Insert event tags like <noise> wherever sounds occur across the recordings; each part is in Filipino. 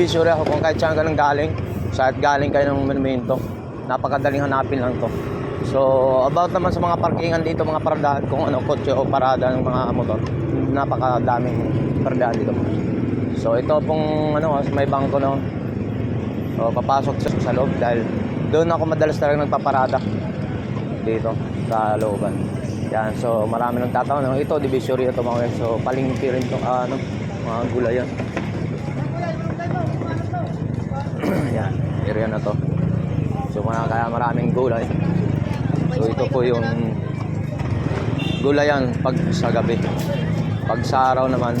ano, Divisory ako kung kahit saan ka nang galing. Sa galing kayo ng monumento. Napakadaling hanapin lang to. So, about naman sa mga parkingan dito, mga paradahan, kung ano, kotse o parada ng mga motor, napakadaming paradahan dito. So, ito pong, ano, may bangko, no? So, papasok sa, sa loob dahil doon ako madalas talaga nagpaparada dito sa looban. Yan, so marami nang tatanong. No? Ito, divisory ito mga. So, palingki rin ito, ah, ano, mga gulay yan. yan, area na to. So, mga kaya maraming gulay. So, ito po yung gulayan pag sa gabi. Pag sa araw naman,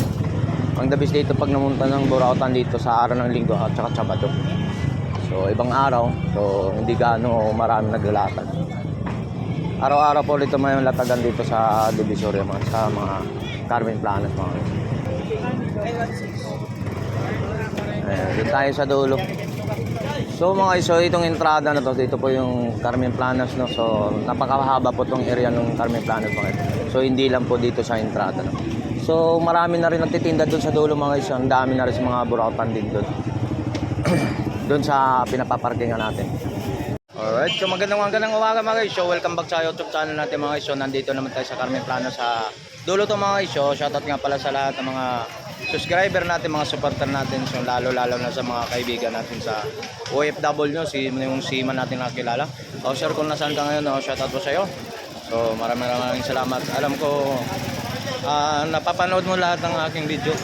ang dabis dito pag namunta ng Burautan dito sa araw ng linggo at saka Sabado. So, ibang araw, so hindi gaano marami naglalakad. Araw-araw po dito may latagan dito sa Divisoria mga sa mga Carmen Planas mga. Ayan, dito tayo sa dulo. So mga guys, so itong entrada na to, dito po yung Carmen Planas no. So napakahaba po tong area ng Carmen Planas mga guys. So hindi lang po dito sa entrada no. So marami na rin nagtitinda doon sa dulo mga guys. Ang dami na rin sa mga burautan din doon. <clears throat> doon sa pinapaparkingan natin. Alright, so magandang magandang umaga mga guys. So welcome back sa YouTube channel natin mga guys. Nandito naman tayo sa Carmen Plano sa dulo to mga guys. So shoutout nga pala sa lahat ng mga subscriber natin, mga supporter natin. So lalo lalo na sa mga kaibigan natin sa OFW, si yung Seaman natin nakilala. O sir, kung nasaan ka ngayon, no, shoutout po sa iyo. So maraming maraming salamat. Alam ko ah, napapanood mo lahat ng aking video.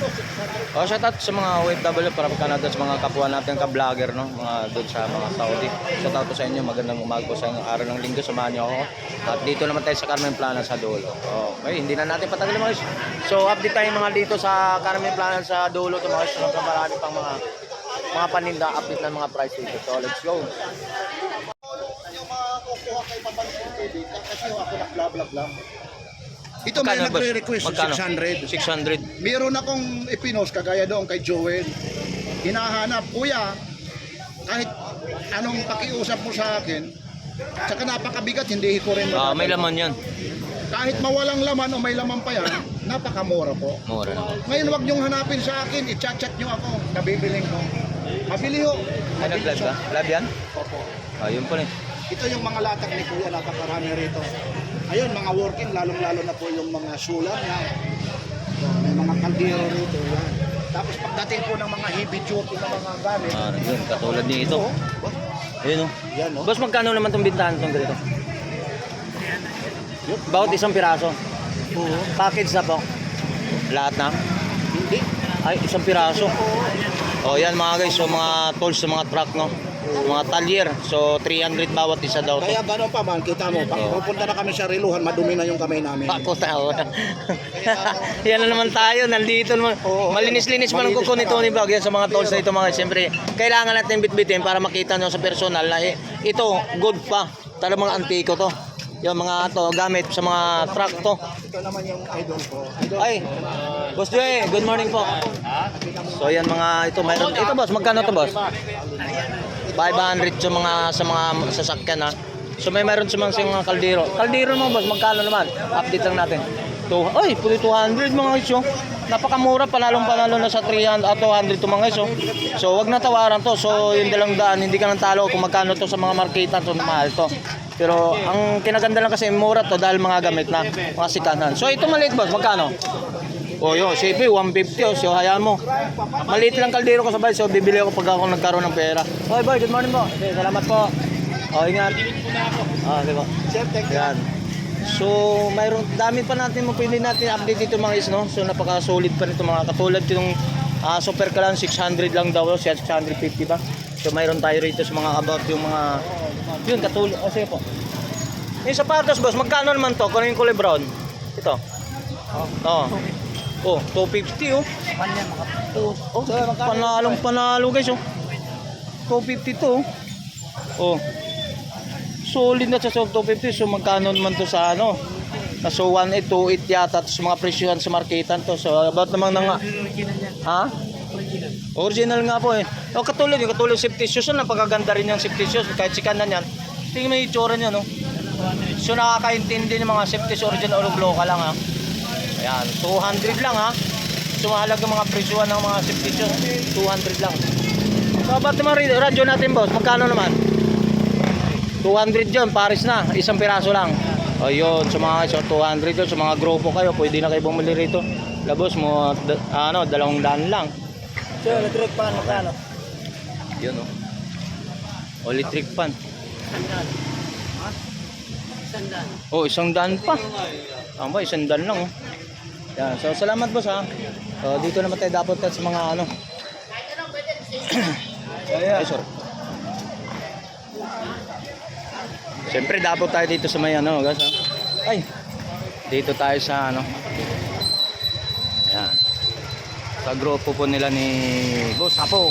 O shoutout sa mga OFW para Canada sa mga kapwa natin ka-vlogger no, mga doon sa mga Saudi. Shoutout po sa inyo, magandang umaga sa inyo. Araw ng linggo samahan niyo ako. At dito naman tayo sa Carmen Plana sa dulo. Okay, hindi na natin patagalin mga guys. So update tayo mga dito sa Carmen Plana sa dulo to mga guys. So, marami pang mga mga paninda update ng mga price dito. So let's go. mga kukuha kay Papansin TV kasi ako nag-vlog lang. Ito may Magkano, boss? nagre-request Magkano? 600. 600. Meron akong ipinos kagaya doon kay Joel. Hinahanap, kuya, kahit anong pakiusap mo sa akin, saka napakabigat, hindi ko rin Ah, may laman 'yan. Kahit mawalang laman o may laman pa yan, napakamura po. Mura naman. Ngayon, wag niyong hanapin sa akin, i-chat-chat niyo ako, nabibiling ko. Mabili ho. Ay, nag-live ka? Live yan? Opo. Ah, yun pa rin. Ito yung mga latak ni Kuya, napakarami rito. Ayun, mga working, lalong-lalo na po yung mga sulam yan. So, may mga kaldero rito. Yan. Tapos pagdating po ng mga heavy duty na mga gamit, Ah, yun, katulad nito. ito, oh, Ayun oh. yan o. Boss, magkano naman itong bintahan itong ganito? Bawat isang piraso. Oo. Package na po. Lahat na? Hindi. Ay, isang piraso. O yan mga guys, so mga tools sa mga truck no. Mga talyer. So 300 bawat isa daw to. Kaya gano'n pa man, kita mo, pag pupunta na kami sa Riluhan, madumi na yung kamay namin. Pako tao. <laughs> yan na naman tayo, nandito naman. Malinis-linis man ang kuko ni. Tony Vlog yan sa mga tools na ito mga. Siyempre, kailangan natin bitbitin para makita nyo sa personal na eh, ito, good pa. Talagang mga antiko to. Yung mga to, gamit sa mga truck to. Ito naman yung idol ko. Idol, Ay, Boss Joey, good morning po. So yan mga ito mayroon. Ito boss, magkano to boss? 500 sa mga sa mga sasakyan ha. So may mayroon sa sa mga kaldero. Kaldero mo boss, magkano naman? Update lang natin. To, ay, puli 200 mga isyo. Napakamura palalong panalo na sa 300 at 200 to mga isyo. So wag na tawaran to. So yung dalang daan, hindi ka nang talo kung magkano to sa mga marketa to mahal to. Pero ang kinaganda lang kasi mura to dahil mga gamit na mga sikanan. So ito maliit boss, magkano? O yun, siyempre 150 oh, so hayaan mo. Maliit lang kaldero ko sa bahay, so bibili ako pag ako nagkaroon ng pera. Hoy boy, good morning po. Okay, salamat po. O, ingat. Ah, okay po. Chef, thank you. Yan. So, mayroon dami pa natin mo pwede natin update dito mga is, no? So, napaka-solid pa nito mga katulad yung ah, Super Kalan 600 lang daw, siya 650 ba? So, mayroon tayo rito sa mga about yung mga yun katulad. O, sige po. Yung sapatos, boss, magkano naman to? Kung yung kulay brown? Ito. Oh. Oh, 250 oh. Oh, panalong panalo guys oh. 250 to oh. Oh. Solid na sa 250 so magkano naman to sa ano? So 1828 yata to sa mga presyohan sa marketan to. So about naman na nga. Ha? Original nga po eh. O katulad yung katulad safety shoes, oh, napakaganda rin yung safety shoes kahit sikan na yan. Tingnan mo yung itsura niya no. So nakakaintindi ng mga safety shoes original o local lang ha. Ayan, 200 lang ha. So mahalaga mga presyohan ng mga safety shoes, 200 lang. So ba't naman radyo natin boss, magkano naman? 200 yun, Paris na, isang piraso lang. Ayun, sa mga so 200 yun, sa mga grupo kayo, pwede na kayo bumili rito. Labos mo, da- ano, dalawang daan lang. Sir, electric pan, magkano? Yun oh. Electric pan. Oh, isang daan pa. Tama, isang daan lang oh. Yan, so salamat boss ha. So dito naman tayo dapat sa mga ano. <coughs> Ay, sorry. Siyempre dapat tayo dito sa may ano, guys ha. Ay. Dito tayo sa ano. Yan. Sa grupo po nila ni Boss Apo.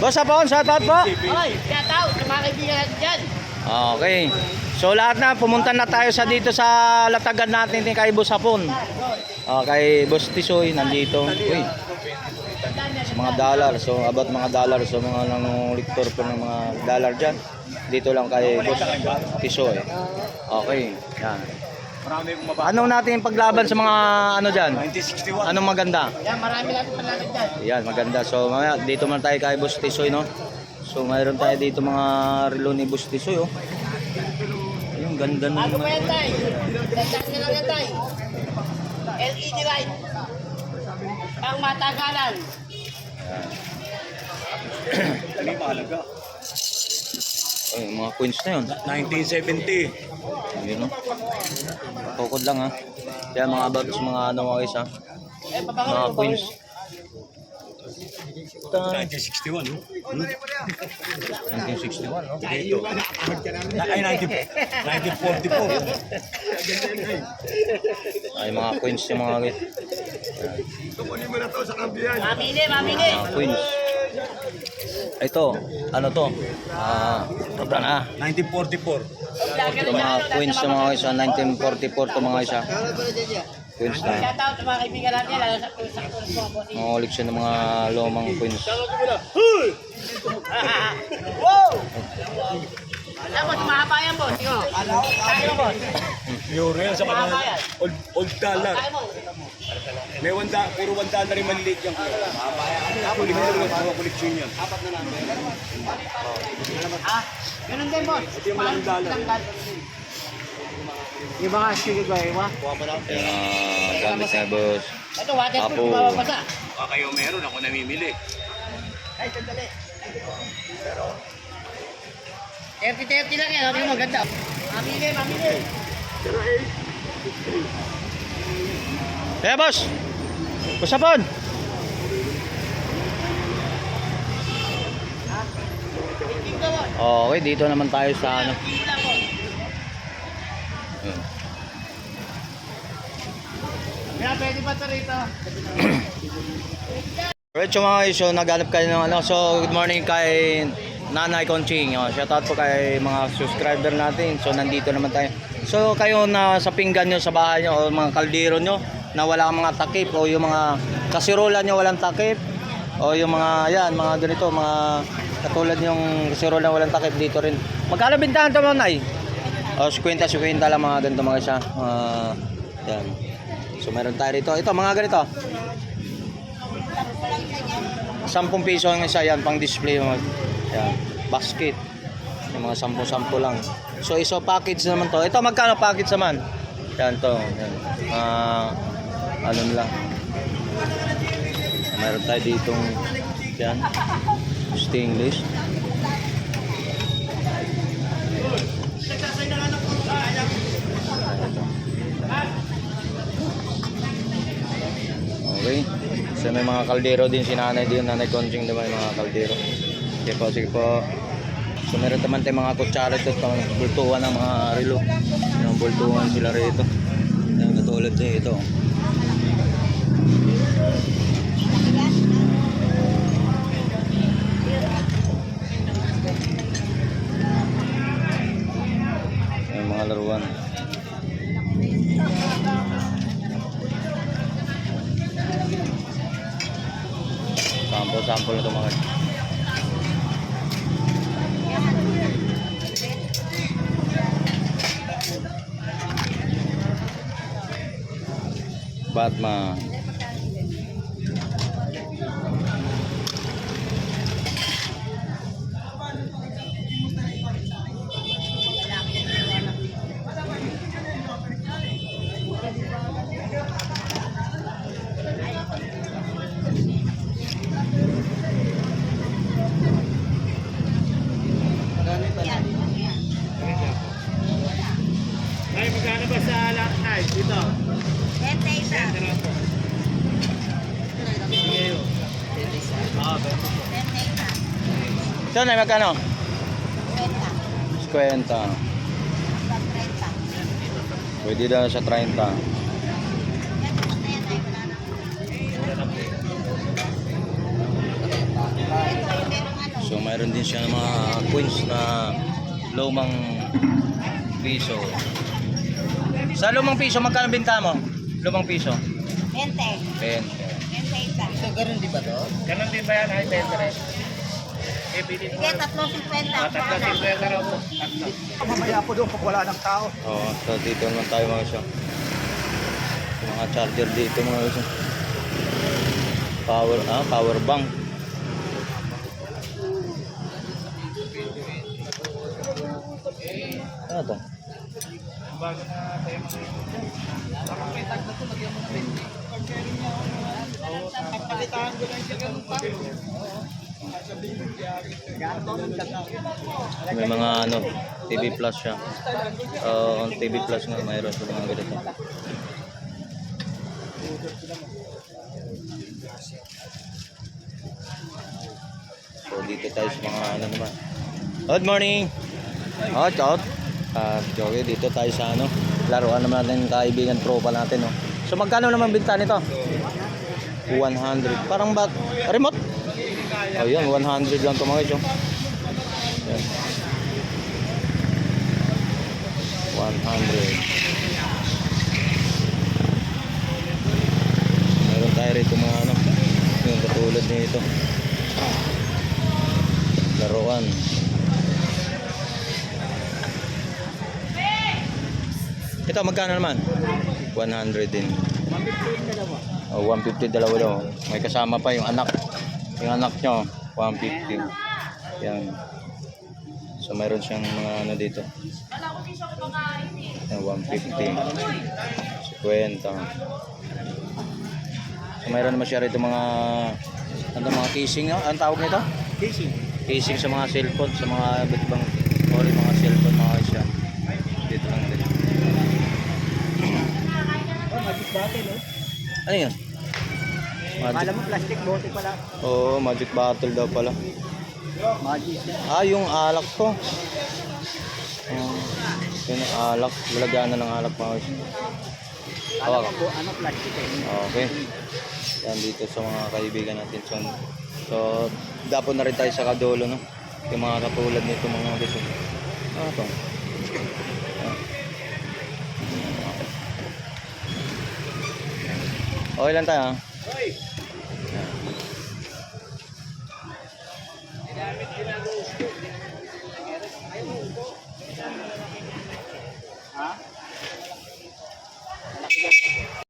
Boss Apo, shout out po. Hoy, shout out sa mga kaibigan dyan. Okay. So lahat na, pumunta na tayo sa dito sa latagan natin ni kay Boss Hapon. Oh, kay Boss Tisoy nandito. Uy. Sa mga dollar. So about mga dollar. So mga nanguliktor po ng mga dollar dyan. Dito lang kay Boss Tisoy. Okay. Yan. Anong natin yung paglaban sa mga ano dyan? 1961. Anong maganda? Yan, marami natin panalagyan dyan. Yan, maganda. So, mamaya, dito man tayo kay Boss Tisoy, no? So, mayroon tayo dito mga relo ni Boss Tisoy, oh. Ayun, ganda ng Bago pa yan, mga... tay. Tandaan nyo lang yan, tay. LED light. Pang matagalan. <coughs> Dali mahalaga. Ay, yung mga coins na yun. 1970. Yun, no? Tukod lang, ha? Yan, mga about sa mga ano, mga isa. Eh, pabango Mga mo coins. Ito, 1961, no? 1961, no? Dito. Ay, 19, 1944. Ay, mga coins yung mga... Mamili, mamili. Mga coins. Ito, ano to? Ah, uh, na. 1944. Ito mga coins sa mga isa, 1944 to mga isa. Coins na. Shout out sa mga kaibigan natin, lalo sa sa sa mga bossing. Mga koleksyon ng mga lumang coins. Wow! Alam mo, mahaba yan, boss. Mo, boss. Yan sa mga yan. old, old dollar. May wanda, puro one dollar yung maliliit yung Ako, lima na lang mga koleksyon yan. Ah, ganun din, boss. Ito yung malaking dollar. Yung mga sige ko, eh, wa? Ah, gamit na boss. Ito, waterproof, Apo. di mababasa. Baka kayo meron, ako namimili. Ay, sandali. 30-30 lang yan, okay mo, ganda. Mamili, mamili. Eh, boss! Boss mo. Okay, dito naman tayo sa ano. Yun. Kaya pwede ba ito rito? Alright, so mga iso, naghanap kayo ng ano. So, good morning kay Nanay Conching. Oh, shout out po kay mga subscriber natin. So, nandito naman tayo. So, kayo na sa pinggan nyo sa bahay nyo o mga kaldero nyo na wala mga takip o yung mga kasirola nyo walang takip o yung mga, yan, mga ganito, mga katulad yung kasirola walang takip dito rin. Magkano bintahan to mga nay? O, 50, 50 lang mga ganito mga isa. Mga, yan. So, meron tayo rito. Ito, mga ganito. 10 piso ang isa yan pang display mo. Yan, basket. Yung Mga sampu-sampu lang. So, iso package naman to. Ito, magkano package naman? Yan to. Yan. Ah, ano lang. Meron tayo ditong yan. Stainless. Okay. So may mga kaldero din si nanay din, nanay Conching naman yung mga kaldero. Sige po, sige po. So meron naman tayong mga kutsara ito, pang bultuhan ng mga relo. Yung bultuhan sila rito. Yung katulad din ito. Yung mga laruan. Sample-sample na ito mga Batman. Ito na, magkano? 50. 50. Hanggang 30. Pwede daw sa 30. Yan, tapos na yan ay wala na. Ito yung merong ano. So mayroon din siya ng mga coins na lumang piso. Sa lumang piso, magkano binta mo? Lumang piso? 20. 10. 20 isa. Ganun din ba yan? Ay, Petre. Eh, bilhin Sige, tatlong 50. raw po. Mamaya po doon pag wala ng tao. Oo, so dito naman tayo mga siya. Mga charger dito mga siya. Power, ah, power bank. Ano to? May mga ano, TV Plus siya. Uh, on TV Plus nga, mayroon sa mga ganito. So dito tayo sa mga ano naman. Good morning! Oh, out. Ah, okay, dito tayo sa ano, laruan naman natin kaibigan tropa natin, no. So magkano naman binta nito? 100. Parang bat remote? Oh, yun, 100 lang to mga guys, oh. Yan. 100. Meron tayo rito mga ano, yung katulad nito. Laruan. Ito magkano naman? 100 din. Oh, 150 dalawa daw. May kasama pa yung anak. Yung anak nyo, 150. Yan. So mayroon siyang mga ano dito. Yan, 150. 50. So mayroon naman siya rito mga ano mga casing, no? Anong tawag nito? Casing. Casing sa mga cellphone, sa mga iba't ibang ori mga cellphone mga siya. Dito lang din. Oh, magic bottle, oh. Ano yun? Magic. mo plastic bottle pala. Oo, magic bottle daw pala. Magic. Ah, yung alak to. Oh, yun ang alak. Lalagyan na ng alak. Kala Hawak. ko ano plastic eh. Okay. Yan dito sa mga kaibigan natin. So, so dapat na rin tayo sa kadolo, no? Yung mga katulad nito mga guys. oh. Ah, to. Ah. Okay lang tayo, ha? Hoy, Ha?